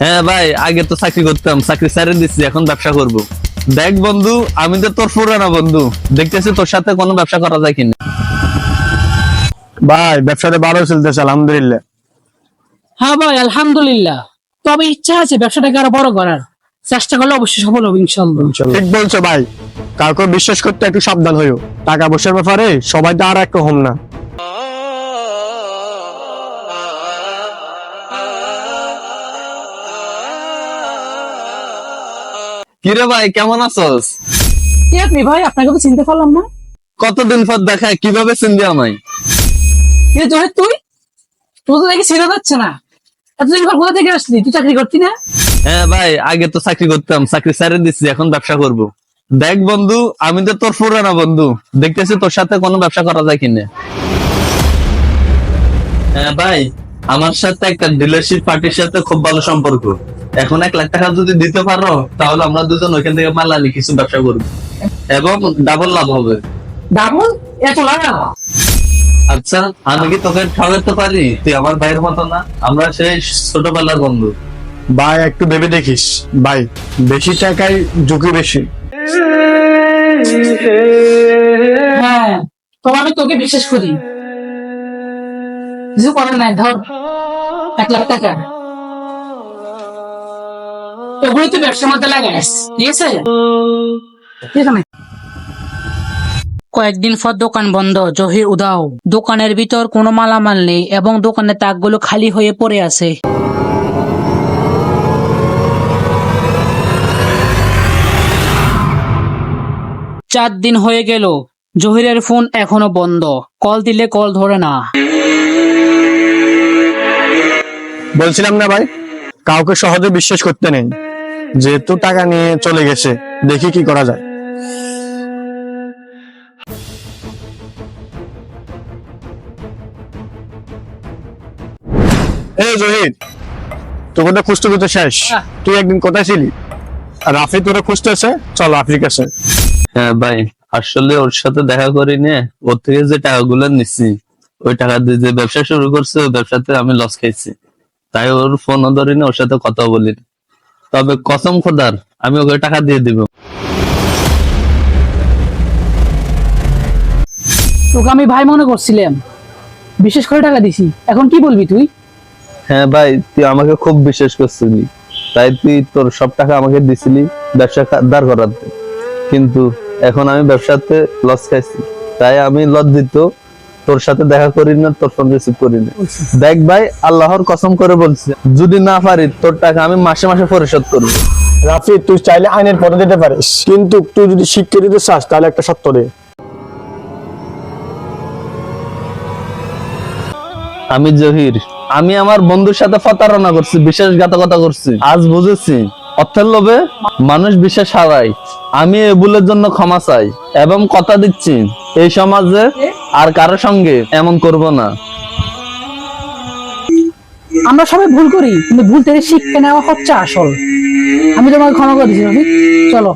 হ্যাঁ ভাই আগে তো চাকরি করতাম চাকরি ছেড়ে দিচ্ছি এখন ব্যবসা করব। দেখ বন্ধু আমি তো তোর পুরানা বন্ধু। দেখতেছি তোর সাথে কোনো ব্যবসা করা যায় কিনা। ভাই ব্যবসাটা ভালো চলতেছে আলহামদুলিল্লাহ। হ্যাঁ ভাই আলহামদুলিল্লাহ। তবে ইচ্ছা আছে ব্যবসাটাকে আরও বড় করার। চেষ্টা করলে অবশ্যই সফল হবে ইনশাল্লাহ ঠিক বলছো ভাই। কাউকে বিশ্বাস করতে একটু সাবধান হইও। টাকা পয়সার ব্যাপারে সবাই তো আর এক রকম না। কিরে ভাই কেমন আছোস? কি আপনি ভাই? আপনাকে তো চিনতে পারলাম না। কতদিন পর দেখা কীভাবে চিনবি আমায়? এ জয় তুই? তোর তো দেখি ছেড়ে যাচ্ছে না। এতদিন পর কোথা থেকে আসলি? তুই চাকরি করতি না? হ্যাঁ ভাই আগে তো চাকরি করতাম চাকরি ছেড়ে দিচ্ছি এখন ব্যবসা করব। দেখ বন্ধু আমি তো তোর পুরানা বন্ধু। দেখতেছি তোর সাথে কোনো ব্যবসা করা যায় কিনা। হ্যাঁ ভাই আমার সাথে একটা ডিলারশিপ পার্টির সাথে খুব ভালো সম্পর্ক। এখন এক লাখ টাকা যদি দিতে পারো তাহলে আমরা দুজন ওইখান থেকে মাল আনি কিছু ব্যবসা করব। এবং ডাবল লাভ হবে। ডাবল এত লাগা আচ্ছা আমি কি তোকে ঠকাতে পারি? তুই আমার ভাইয়ের মতো না? আমরা সেই ছোটবেলার বন্ধু। ভাই একটু ভেবে দেখিস। ভাই বেশি টাকায় ঝুঁকি বেশি। হ্যাঁ তোকে বিশ্বাস করি। কিছু করার নাই ধর। এক লাখ টাকা। ওগুলো তুই ব্যবসার মধ্যে আছে? ঠিক আছে। কয়েকদিন পর দোকান বন্ধ জহির উদাও দোকানের ভিতর কোনো মালামাল নেই এবং দোকানের তাকগুলো খালি হয়ে পড়ে আছে। চার দিন হয়ে গেল জহিরের ফোন এখনও বন্ধ। কল দিলে কল ধরে না। বলছিলাম না ভাই কাউকে সহজে বিশ্বাস করতে নেই। যেহেতু টাকা নিয়ে চলে গেছে দেখি কি করা যায়। এই জহির তোকে তো খুঁজতে খুঁজতে শেষ। তুই একদিন কোথায় ছিলি? আর রাফি তোরা খুঁজতেছে চল রাফির কাছে। হ্যাঁ ভাই আসলে ওর সাথে দেখা করি নে ওর থেকে যে টাকাগুলো নিচ্ছি ওই টাকা দিয়ে যে ব্যবসা শুরু করছে ওই ব্যবসাতে আমি লস খাইছি। তাই ওর ফোন ধরিনি ওর সাথে কথা বলি না। তবে কসম খোদার আমি ওকে টাকা দিয়ে দিব। তোকে আমি ভাই মনে করছিলাম। বিশেষ করে টাকা দিছি। এখন কি বলবি তুই? হ্যাঁ ভাই তুই আমাকে খুব বিশ্বাস করছিলি। তাই তুই তোর সব টাকা আমাকে দিছিলি ব্যবসা দাঁড় করাতে। কিন্তু এখন আমি ব্যবসাতে লস খাইছি। তাই আমি লস লজ্জিত তোর সাথে দেখা করি না তোর ফোন রিসিভ করি না। দেখ ভাই আল্লাহর কসম করে বলছি যদি না পারি তোর টাকা আমি মাসে মাসে পরিশোধ করব। রাফি তুই চাইলে আইনের পথে দিতে পারিস কিন্তু তুই যদি শিক্ষা দিতে চাস তাহলে একটা সত্য দে। আমি জহির আমি আমার বন্ধুর সাথে প্রতারণা করছি বিশ্বাসঘাতকতা করছি। আজ বুঝেছি অর্থের লোভে মানুষ বিশ্বাস হারায়। আমি এ ভুলের জন্য ক্ষমা চাই এবং কথা দিচ্ছি এই সমাজে আর কারও সঙ্গে এমন করব না। আমরা সবাই ভুল করি, কিন্তু ভুল থেকে শিক্ষা নেওয়া হচ্ছে আসল। আমি তোমাকে ক্ষমা করে দিচ্ছি চলো।